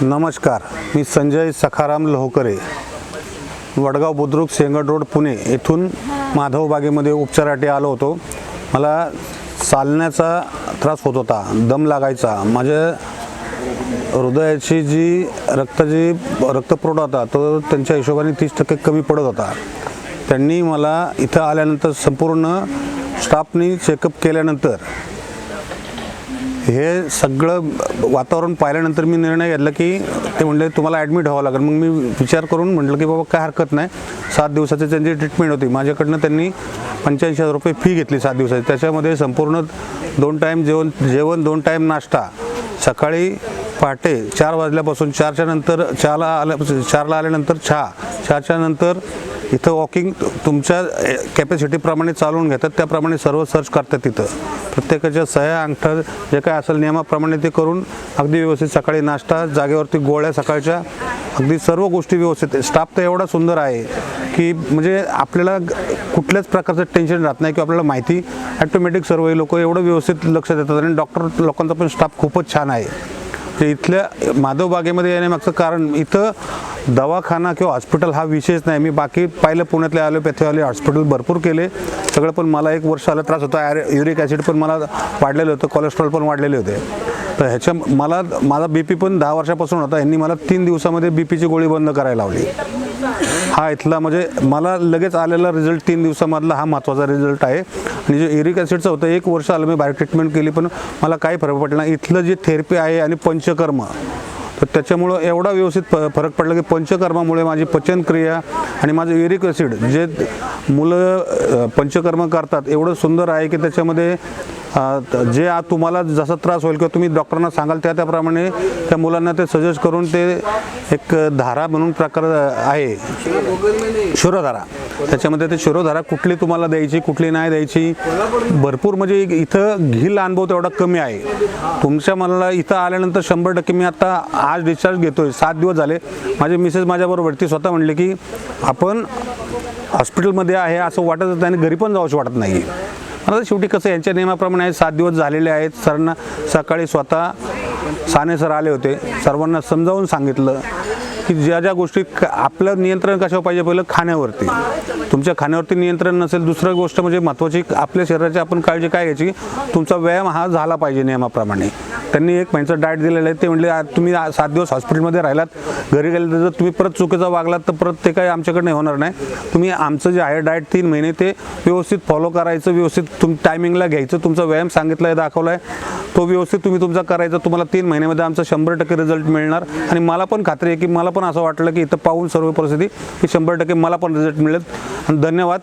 नमस्कार मी संजय सखाराम लोहकरे वडगाव बुद्रुक सेंगड रोड पुणे येथून माधव बागेमध्ये उपचारासाठी आलो होतो. मला चालण्याचा त्रास होत होता दम लागायचा. माझ्या हृदयाची जी रक्ताची रक्तपुरवठा होता तो त्यांच्या हिशोबाने तीस टक्के कमी पडत होता. त्यांनी मला इथं आल्यानंतर संपूर्ण स्टाफनी चेकअप केल्यानंतर हे सगळं वातावरण पाहिल्यानंतर मी निर्णय घेतला की ते म्हणले तुम्हाला ॲडमिट व्हावं लागेल. मग मी विचार करून म्हटलं की बाबा काय हरकत नाही. सात दिवसाची त्यांची ट्रीटमेंट होती. माझ्याकडनं त्यांनी पंच्याऐंशी हजार रुपये फी घेतली सात दिवसाची. त्याच्यामध्ये संपूर्ण दोन टाईम जेवण जेवण दोन टाईम नाश्ता सकाळी पहाटे चार वाजल्यापासून चारच्या नंतर चहाला आल्या चारला आल्यानंतर चहा चहाच्या नंतर इथं वॉकिंग तुमच्या कॅपॅसिटीप्रमाणे चालवून घेतात त्याप्रमाणे सर्व सर्च करतात तिथं प्रत्येकाच्या सह्या अंगठा जे काय असेल नियमाप्रमाणे ते करून अगदी व्यवस्थित सकाळी नाश्ता जागेवरती गोळ्या सकाळच्या अगदी सर्व गोष्टी व्यवस्थित. स्टाफ तर एवढा सुंदर आहे की म्हणजे आपल्याला कुठल्याच प्रकारचं टेन्शन राहत नाही की आपल्याला माहिती ॲटोमॅटिक सर्व हे लोक एवढं व्यवस्थित लक्ष देतात आणि डॉक्टर लोकांचा पण स्टाफ खूपच छान आहे. ते इथल्या माधव बागेमध्ये येण्यामागचं कारण इथं दवाखाना किंवा हॉस्पिटल हा विषयच नाही. मी बाकी पाहिलं पुण्यातले ॲलोपॅथीवाले हॉस्पिटल भरपूर केले. सगळं पण मला एक वर्ष आला त्रास होता. युरिक ॲसिड पण मला वाढलेलं होतं कोलेस्ट्रॉल पण वाढलेले होते. तर ह्याच्या मला माझा बी पी पण दहा वर्षापासून होता. यांनी मला तीन दिवसामध्ये बी पीची गोळी बंद करायला लावली. हा इथला म्हणजे मला लगेच आलेला रिझल्ट तीन दिवसामधला हा महत्त्वाचा रिझल्ट आहे. आणि जे एरिक ॲसिडचं होतं एक वर्ष आलं मी बायो ट्रीटमेंट केली पण मला काही फरक पडला नाही. इथलं जे थेरपी आहे आणि पंचकर्म तर त्याच्यामुळं एवढा व्यवस्थित फ फरक पडला की पंचकर्मामुळे माझी पचनक्रिया आणि माझं युरिक ॲसिड जे मुलं पंचकर्म करतात एवढं सुंदर आहे की त्याच्यामध्ये जे आज तुम्हाला जसा त्रास होईल किंवा तुम्ही डॉक्टरांना सांगाल त्या त्याप्रमाणे त्या मुलांना ते सजेस्ट करून ते एक धारा म्हणून प्रकार आहे. शिरोधारा. त्याच्यामध्ये ते शिरोधारा कुठली तुम्हाला द्यायची कुठली नाही द्यायची? भरपूर म्हणजे एक इथं घेईल अनुभव तेवढा कमी आहे. तुमच्या मला इथं आल्यानंतर शंभर टक्के मी आता आज डिस्चार्ज घेतोय. सात दिवस झाले. माझे मिसेस माझ्याबरोबर ती स्वतः म्हणले की आपण हॉस्पिटलमध्ये आहे असं वाटत आणि घरी पण जाऊशी वाटत नाही आता शेवटी कसं यांच्या नियमाप्रमाणे आहे सात दिवस झालेले आहेत. सरांना सकाळी स्वतः साने सर आले होते. सर्वांना समजावून सांगितलं. की ज्या ज्या गोष्टी आपलं नियंत्रण कशावर पाहिजे पहिलं खाण्यावरती. तुमच्या खाण्यावरती नियंत्रण नसेल दुसरं गोष्ट म्हणजे महत्त्वाची आपल्या शरीराची आपण काळजी काय घ्यायची? तुमचा व्यायाम हा झाला पाहिजे नियमाप्रमाणे. त्यांनी एक महिन्याचं डाएट दिलेलं आहे ते म्हणले तुम्ही सात दिवस हॉस्पिटलमध्ये राहिलात घरी गेले तर जर तुम्ही परत चुकीचा वागलात तर परत ते काही आमच्याकडे होणार नाही. तुम्ही आमचं जे आहे डाएट तीन महिने ते व्यवस्थित फॉलो करायचं व्यवस्थित तुम टायमिंगला घ्यायचं तुमचा व्यायाम सांगितला आहे दाखवला आहे तो व्यवस्थित तुम्ही तुमचा करायचा तुम्हाला तीन महिन्यामध्ये आमचा शंभर टक्के रिझल्ट मिळणार. आणि मला पण खात्री आहे की मला पण असं वाटलं की इथं पाहून सर्व परिस्थिती की शंभर टक्के मला पण रिझल्ट मिळेल. आणि धन्यवाद.